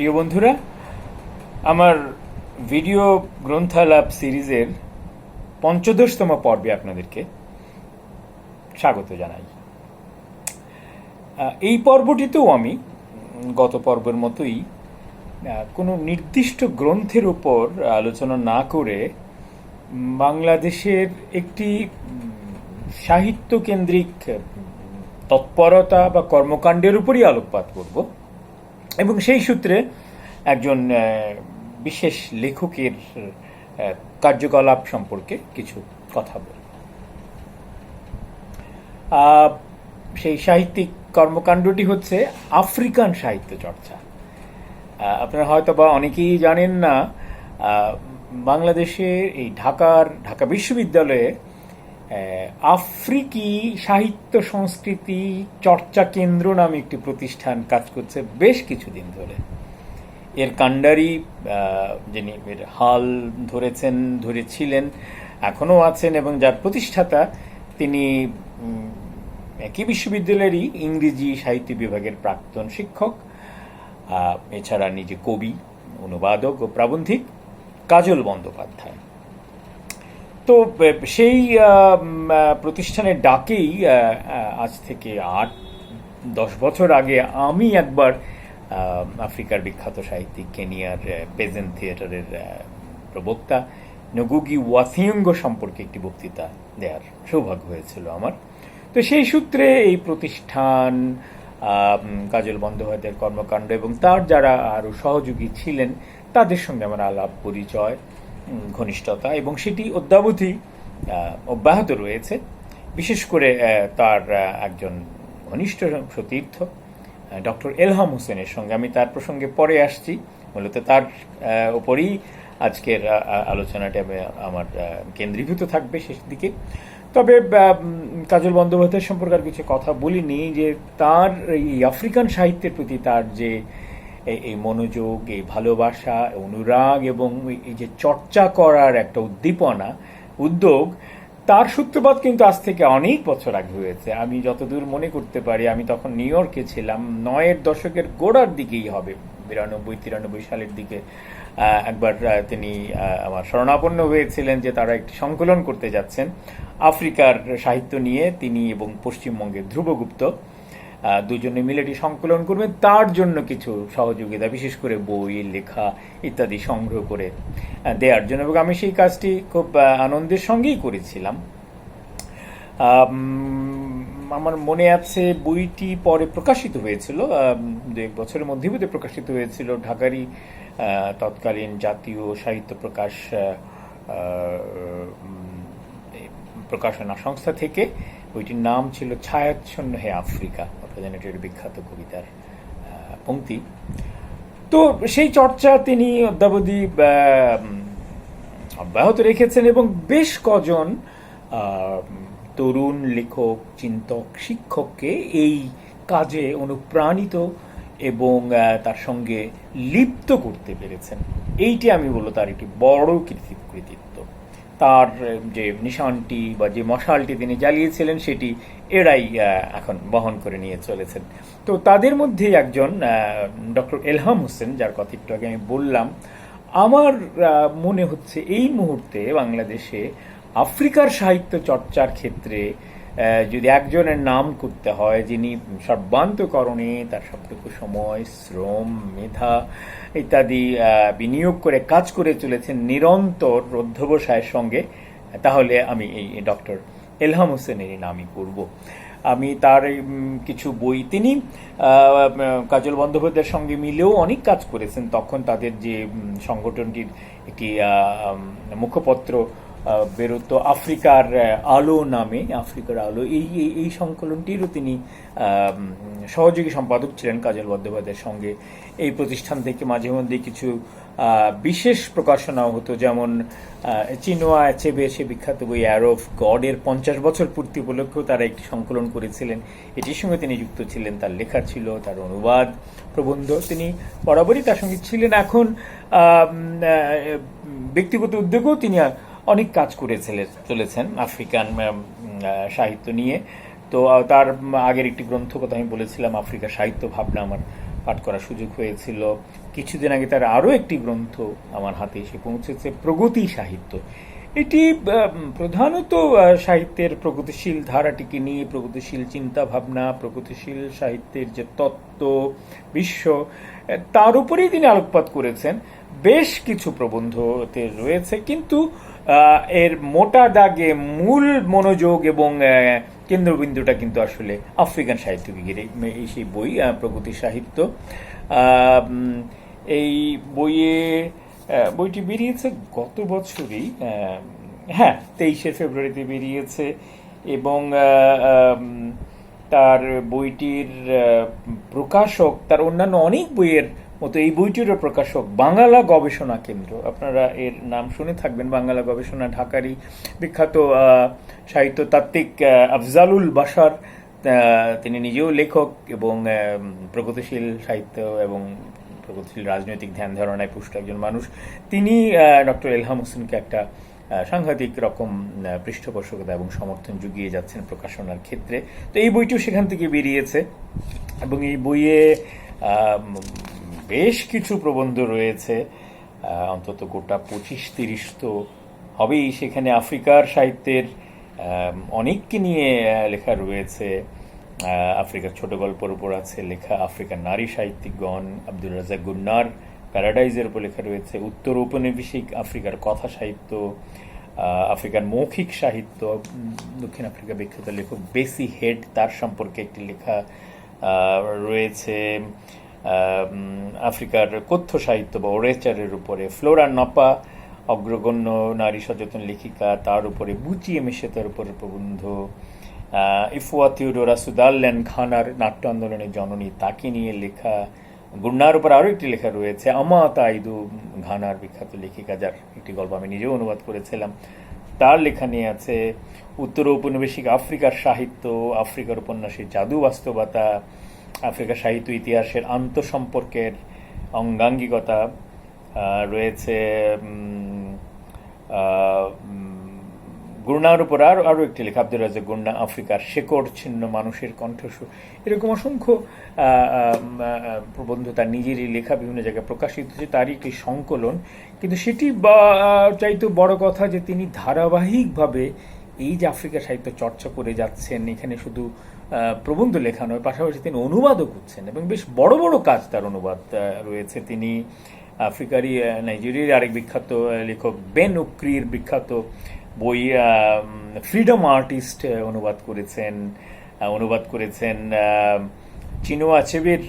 প্রিয় বন্ধুরা, আমার ভিডিও গ্রন্থালাপ সিরিজের পঞ্চদশতম পর্বে আপনাদেরকে স্বাগত জানাই। এই পর্বটিতেও আমি গত পর্বের মতোই কোনো নির্দিষ্ট গ্রন্থের উপর আলোচনা না করে বাংলাদেশের একটি সাহিত্য কেন্দ্রিক তৎপরতা বা কর্মকাণ্ডের উপরই আলোকপাত করব। এবং সেই সূত্রে একজন বিশেষ লেখকের কার্যকলাপ সম্পর্কে কিছু কথা বলব সেই সাহিত্যিক কর্মকাণ্ডটি হচ্ছে আফ্রিকান সাহিত্য চর্চা। আপনারা হয়তো বা অনেকেই জানেন না বাংলাদেশে এই ঢাকার, ঢাকা বিশ্ববিদ্যালয়ে আফ্রিকি সাহিত্য সংস্কৃতি চর্চা কেন্দ্র নামে একটি প্রতিষ্ঠান কাজ করছে বেশ কিছুদিন ধরে। এর কাণ্ডারি যিনি এর হাল ধরেছেন, ধরেছিলেন এখনও আছেন এবং যার প্রতিষ্ঠাতা তিনি একই বিশ্ববিদ্যালয়েরই ইংরেজি সাহিত্য বিভাগের প্রাক্তন শিক্ষক। এছাড়া নিজে কবি, অনুবাদক ও প্রাবন্ধিক কাজল বন্দ্যোপাধ্যায়। তো সেই প্রতিষ্ঠানের ডাকেই আজ থেকে আট, দশ বছর আগে আমি একবার আফ্রিকার বিখ্যাত সাহিত্যিক, কেনিয়ার পেজেন থিয়েটারের প্রবক্তা নগুগি ওয়াসিয়ঙ্গ সম্পর্কে একটি বক্তৃতা দেওয়ার সৌভাগ্য হয়েছিল আমার। তো সেই সূত্রে এই প্রতিষ্ঠান কাজল বন্দ্যোপাধ্যায়ের কর্মকাণ্ড এবং তার যারা আরও সহযোগী ছিলেন, তাদের সঙ্গে আমার আলাপ পরিচয় ঘনিষ্ঠতা এবং সেটি অদ্যাবধি অব্যাহত রয়েছে। বিশেষ করে তার একজন ঘনিষ্ঠ সতীর্থ ডক্টর এলহাম হোসেনের সঙ্গে আমি তার প্রসঙ্গে পরে আসছি। মূলত তার আহ, উপরই আজকের আলোচনাটা আমি- আমার কেন্দ্রীভূত থাকবে শেষ দিকে। তবে কাজল বন্দ্যোপাধ্যায় সম্পর্কে আর কিছু কথা বলিনি যে তার এই আফ্রিকান সাহিত্যের প্রতি তার যে এই- মনোযোগ, এই ভালোবাসা অনুরাগ এবং এই- যে চর্চা করার একটা উদ্দীপনা, উদ্যোগ, তার সূত্রপাত কিন্তু আজ থেকে অনেক বছর আগে হয়েছে। আমি যতদূর মনে করতে পারি, আমি তখন নিউ ইয়র্কে ছিলাম, নয়ের দশকের গোড়ার দিকেই হবে, বিরানব্বই, তিরানব্বই সালের দিকে একবার তিনি আমার শরণাপন্ন হয়েছিলেন যে তারা একটি সংকলন করতে যাচ্ছেন, আফ্রিকার সাহিত্য নিয়ে তিনি এবং পশ্চিমবঙ্গের ধ্রুবগুপ্ত। দুজনে মিলে এটি সংকলন করবেন। তার জন্য কিছু সহযোগিতা, বিশেষ করে বই, লেখা ইত্যাদি সংগ্রহ করে দেওয়ার জন্য। এবং আমি সেই কাজটি খুব আনন্দের সঙ্গেই করেছিলাম। আমার মনে আছে বইটি পরে প্রকাশিত হয়েছিল দু এক বছরের মধ্যে বোধহয় প্রকাশিত হয়েছিল। ঢাকারই তৎকালীন জাতীয় সাহিত্য প্রকাশ প্রকাশনা সংস্থা থেকে বইটির নাম ছিল ছায়াচ্ছন্ন হে আফ্রিকা। এটি বিখ্যাত কবিতার পংক্তি তো সেই চর্চা তিনি অদ্যাবধি অব্যাহত রেখেছেন এবং বেশ কজন তরুণ লেখক, চিন্তক, শিক্ষককে এই কাজে অনুপ্রাণিত এবং তার সঙ্গে লিপ্ত করতে পেরেছেন। এইটি আমি বলব তার একটি বড় কৃতি- কৃতিত্ব তার যে নিশানটি বা যে মশালটি তিনি জ্বালিয়েছিলেন, সেটি এরাই এখন বহন করে নিয়ে চলেছেন। তো তাদের মধ্যে একজন ডক্টর এলহাম হোসেন, যার কথা একটু আগে আমি বললাম, আমার মনে হচ্ছে এই মুহূর্তে বাংলাদেশে আফ্রিকার সাহিত্য চর্চার ক্ষেত্রে যদি একজনের নাম করতে হয়, যিনি সর্বান্তকরণে তার সবটুকু সময়, শ্রম, মেধা ইত্যাদি বিনিয়োগ করে কাজ করে চলেছেন নিরন্তর অধ্যবসায়ের সঙ্গে, তাহলে আমি এই ডক্টর এলহাম হোসেনেরই নামই করব আমি তার কিছু বই তিনি কাজল বন্দ্যোপাধ্যায়ের সঙ্গে মিলেও অনেক কাজ করেছেন। তখন তাদের যে সংগঠনটির একটি মুখপত্র বেরোতো আফ্রিকার আলো নামে, আফ্রিকার আলো। এই, এই- সংকলনটিরও তিনি সহযোগী সম্পাদক ছিলেন কাজল বন্দ্যোপাধ্যায়ের সঙ্গে। এই প্রতিষ্ঠান থেকে মাঝে মধ্যে কিছু বিশেষ প্রকাশনাও হতো, যেমন চিনোয়া চেবে সে বিখ্যাত বই অ্যারোফ গডের পঞ্চাশ বছর পূর্তি উপলক্ষেও তারা একটি সংকলন করেছিলেন। এটির সঙ্গে তিনি যুক্ত ছিলেন, তার লেখা ছিল, তার অনুবাদ, প্রবন্ধ। তিনি বরাবরই তার সঙ্গে ছিলেন। এখন ব্যক্তিগত উদ্যোগেও তিনি অনেক কাজ করেছিলেন চলেছেন আফ্রিকান সাহিত্য নিয়ে। তো তার আগের একটি গ্রন্থ কথা আমি বলেছিলাম, আফ্রিকা সাহিত্য ভাবনা আমার পাঠ করার সুযোগ হয়েছিল। কিছুদিন আগে তার আরও একটি গ্রন্থ আমার হাতে এসে পৌঁছেছে, প্রগতি সাহিত্য। এটি প্রধানত সাহিত্যের প্রগতিশীল ধারাটিকে নিয়ে, প্রগতিশীল চিন্তা ভাবনা প্রগতিশীল সাহিত্যের যে তত্ত্ব, বিশ্ব তার উপরেই তিনি আলোকপাত করেছেন। বেশ কিছু প্রবন্ধতে রয়েছে, কিন্তু এর মোটা দাগে মূল মনোযোগ এবং কেন্দ্রবিন্দুটা কিন্তু আসলে আফ্রিকান সাহিত্যকে ঘিরে এই সেই বই প্রগতি সাহিত্য। এই বইয়ে বইটি বেরিয়েছে গত বছরই হ্যাঁ তেইশে ফেব্রুয়ারিতে বেরিয়েছে এবং তার বইটির প্রকাশক, তার অন্যান্য অনেক বইয়ের মতো এই বইটিরও প্রকাশক বাংলা গবেষণা কেন্দ্র। আপনারা এর নাম শুনে থাকবেন। বাংলা গবেষণা ঢাকারই বিখ্যাত আহ, সাহিত্যতাত্ত্বিক আহ, আফজালুল বাসার তিনি নিজেও লেখক এবং প্রগতিশীল সাহিত্য এবং প্রগতিশীল রাজনৈতিক ধ্যান ধারণায় পুষ্ট একজন মানুষ। তিনি ডক্টর এলহাম হোসেনকে একটা সাংঘাতিক রকম পৃষ্ঠপোষকতা এবং সমর্থন জুগিয়ে যাচ্ছেন প্রকাশনার ক্ষেত্রে। তো এই বইটিও সেখান থেকে বেরিয়েছে এবং এই বইয়ে বেশ কিছু প্রবন্ধ রয়েছে অন্তত গোটা পঁচিশ তিরিশ তো হবেই। সেখানে আফ্রিকার সাহিত্যের অনেককে নিয়ে লেখা রয়েছে। আফ্রিকার ছোট গল্পের উপর আছে লেখা আফ্রিকার নারী সাহিত্যিকগণ আব্দুল রাজা গুন্নার প্যারাডাইজের উপর লেখা রয়েছে উত্তর ঔপনিবেশিক আফ্রিকার কথা সাহিত্য আফ্রিকার মৌখিক সাহিত্য দক্ষিণ আফ্রিকা বিখ্যাত লেখক বেসি হেড তার সম্পর্কে একটি লেখা রয়েছে। আফ্রিকার কথ্য সাহিত্য বা ওরেচারের উপরে ফ্লোরা নপা, অগ্রগণ্য নারী সচেতন লেখিকা, তার উপরে বুচিয়ে মিশে তার উপরে প্রবন্ধ ইফুয়া থিওডোরা সুদাল্যান খানার নাট্য আন্দোলনের জননী, তাকে নিয়ে লেখা, গুন্নার উপর আরও একটি লেখা রয়েছে আমা তাইদু ঘানার বিখ্যাত লেখিকা, যার একটি গল্প আমি নিজেও অনুবাদ করেছিলাম। তার লেখা নিয়ে আছে, উত্তর ঔপনিবেশিক আফ্রিকার সাহিত্য, আফ্রিকার উপন্যাসের জাদু বাস্তবতা আফ্রিকা সাহিত্য ইতিহাসের আন্তঃসম্পর্কের অঙ্গাঙ্গিকতা রয়েছে গুরুনার উপর আরও আরও একটি লেখা আব্দুল রাজা গুন্না আফ্রিকার শেকড় ছিন্ন মানুষের কণ্ঠস্বর। এরকম অসংখ্য প্রবন্ধ তার নিজেরই লেখা, বিভিন্ন জায়গায় প্রকাশিত হচ্ছে তারই একটি সংকলন। কিন্তু সেটি চাইতো বড় কথা যে তিনি ধারাবাহিকভাবে এই যে আফ্রিকা সাহিত্য চর্চা করে যাচ্ছেন, এখানে শুধু প্রবন্ধ লেখা নয়, পাশাপাশি তিনি অনুবাদও করছেন এবং বেশ বড় বড় কাজ তার অনুবাদ রয়েছে। তিনি আফ্রিকারই নাইজেরিয়ার আরেক বিখ্যাত লেখক বেন উক্রির বিখ্যাত বই ফ্রিডম আর্টিস্ট অনুবাদ করেছেন অনুবাদ করেছেন চিনো আচেবের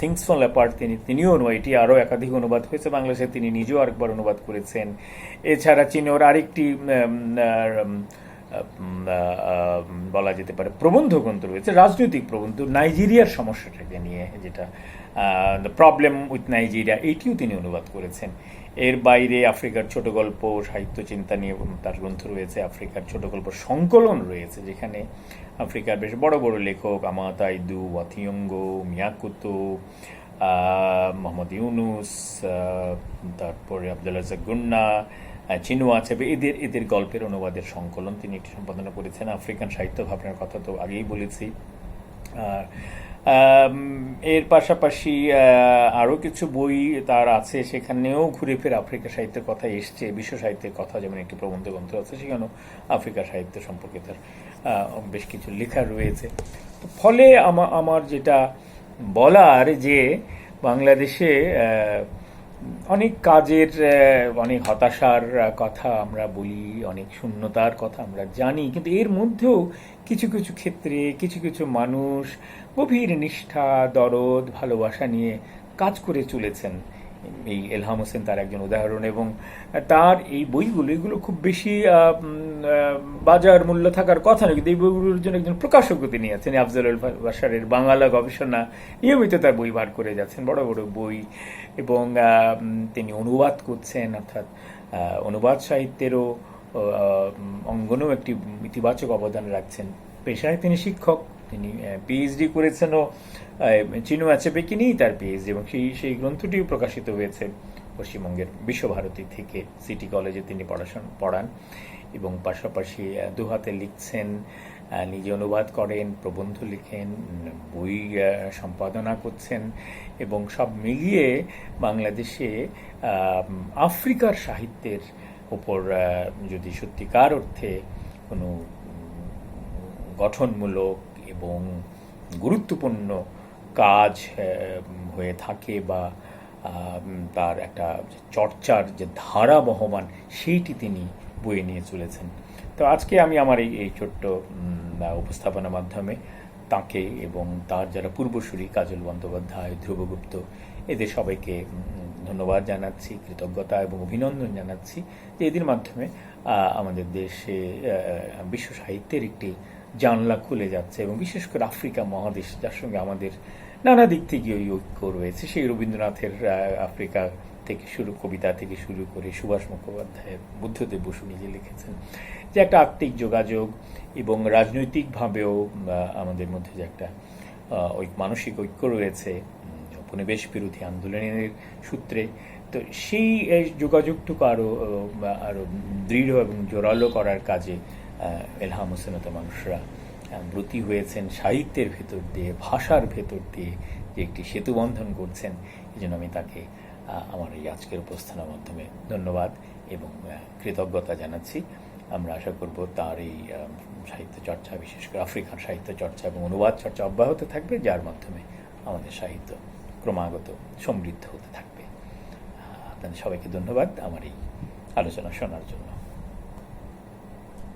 থিংস ফল অ্যাপার্ট তিনি, তিনিও এটি আরও একাধিক অনুবাদ হয়েছে বাংলাদেশে, তিনি নিজেও আরেকবার অনুবাদ করেছেন। এছাড়া চিনোর আরেকটি বলা যেতে পারে, প্রবন্ধ গ্রন্থ রয়েছে, রাজনৈতিক প্রবন্ধ, নাইজেরিয়ার সমস্যাটাকে নিয়ে, যেটা দ্য প্রবলেম উইথ নাইজেরিয়া এইটিও তিনি অনুবাদ করেছেন। এর বাইরে আফ্রিকার ছোট গল্প সাহিত্য চিন্তা নিয়ে তার গ্রন্থ রয়েছে আফ্রিকার ছোট গল্প সংকলন রয়েছে যেখানে আফ্রিকার বেশ বড় বড় লেখক আমাতাইদু ওয়াথিয়ঙ্গ মিয়াকুতো মোহাম্মদ ইউনুস তারপরে আব্দুল রাজাক গুন্না আহ, চিনু আছে এদের এদের গল্পের অনুবাদের সংকলন তিনি একটি সম্পাদনা করেছেন। আফ্রিকান সাহিত্য ভাবনার কথা তো আগেই বলেছি। আর এর পাশাপাশি আরও কিছু বই তার আছে সেখানেও ঘুরে ফিরে আফ্রিকা সাহিত্যের কথা এসছে, বিশ্ব সাহিত্যের কথা, যেমন একটি প্রবন্ধ গ্রন্থ আছে, সেখানেও আফ্রিকা সাহিত্য সম্পর্কে তার বেশ কিছু লেখা রয়েছে। ফলে আমা- আমার যেটা বলার যে বাংলাদেশে অনেক কাজের অনেক হতাশার কথা আমরা বলি, অনেক শূন্যতার কথা আমরা জানি, কিন্তু এর মধ্যেও কিছু কিছু ক্ষেত্রে কিছু কিছু মানুষ গভীর নিষ্ঠা, দরদ, ভালোবাসা নিয়ে কাজ করে চলেছেন। এই এলহাম হোসেন তার একজন উদাহরণ এবং তার এই বইগুলো, এগুলো খুব বেশি বাজার মূল্য থাকার কথা নয়, কিন্তু এই বইগুলোর জন্য একজন প্রকাশকও তিনি আছেন আফজালুল বাসারের বাংলা গবেষণা। নিয়মিত তার বই বার করে যাচ্ছেন, বড় বড় বই এবং তিনি অনুবাদ করছেন, অর্থাৎ অনুবাদ সাহিত্যেরও অঙ্গনেও একটি ইতিবাচক অবদান রাখছেন। পেশায় তিনি শিক্ষক। তিনি পিএইচডি করেছেনও চিনু আচেপেকে নিয়েই তার পিএইচডি এবং সেই সেই গ্রন্থটিও প্রকাশিত হয়েছে পশ্চিমবঙ্গের বিশ্বভারতী থেকে। সিটি কলেজে তিনি পড়াশোনা, পড়ান এবং পাশাপাশি দুহাতে লিখছেন নিজে অনুবাদ করেন, প্রবন্ধ লিখেন, বই সম্পাদনা করছেন এবং সব মিলিয়ে বাংলাদেশে আফ্রিকার সাহিত্যের ওপর যদি সত্যিকার অর্থে কোনো গঠনমূলক এবং গুরুত্বপূর্ণ কাজ হয়ে থাকে বা তার একটা চর্চার যে ধারা বহমান, সেইটি তিনি বয়ে নিয়ে চলেছেন। তো আজকে আমি আমার এই এই ছোট্ট উপস্থাপনার মাধ্যমে তাকে এবং তার যারা পূর্বসূরি কাজল বন্দ্যোপাধ্যায়, ধ্রুবগুপ্ত, এদের সবাইকে ধন্যবাদ জানাচ্ছি, কৃতজ্ঞতা এবং অভিনন্দন জানাচ্ছি যে এদের মাধ্যমে আমাদের দেশে বিশ্ব সাহিত্যের একটি জানলা খুলে যাচ্ছে এবং বিশেষ করে আফ্রিকা মহাদেশ, যার সঙ্গে আমাদের নানা দিক থেকে ওই ঐক্য রয়েছে। সেই রবীন্দ্রনাথের আফ্রিকা থেকে শুরু, কবিতা থেকে শুরু করে সুভাষ মুখোপাধ্যায়ের, বুদ্ধদেব বসু নিজে লিখেছেন যে একটা আত্মিক যোগাযোগ এবং রাজনৈতিকভাবেও আমাদের মধ্যে যে একটা ওই মানসিক ঐক্য রয়েছে উপনিবেশ বিরোধী আন্দোলনের সূত্রে। তো সেই যোগাযোগটুকু আরও আরও দৃঢ় এবং জোরালো করার কাজে এলহাম হোসেনত মানুষরা ব্রতী হয়েছেন সাহিত্যের ভেতর দিয়ে, ভাষার ভেতর দিয়ে যে একটি সেতু বন্ধন করছেন, এই জন্য আমি তাকে আমার এই আজকের উপস্থানের মাধ্যমে ধন্যবাদ এবং কৃতজ্ঞতা জানাচ্ছি। আমরা আশা করব তার এই সাহিত্য চর্চা, বিশেষ করে আফ্রিকান সাহিত্য চর্চা এবং অনুবাদ চর্চা অব্যাহত থাকবে, যার মাধ্যমে আমাদের সাহিত্য ক্রমাগত সমৃদ্ধ হতে থাকবে। আপনাদের সবাইকে ধন্যবাদ আমার এই আলোচনা শোনার জন্য।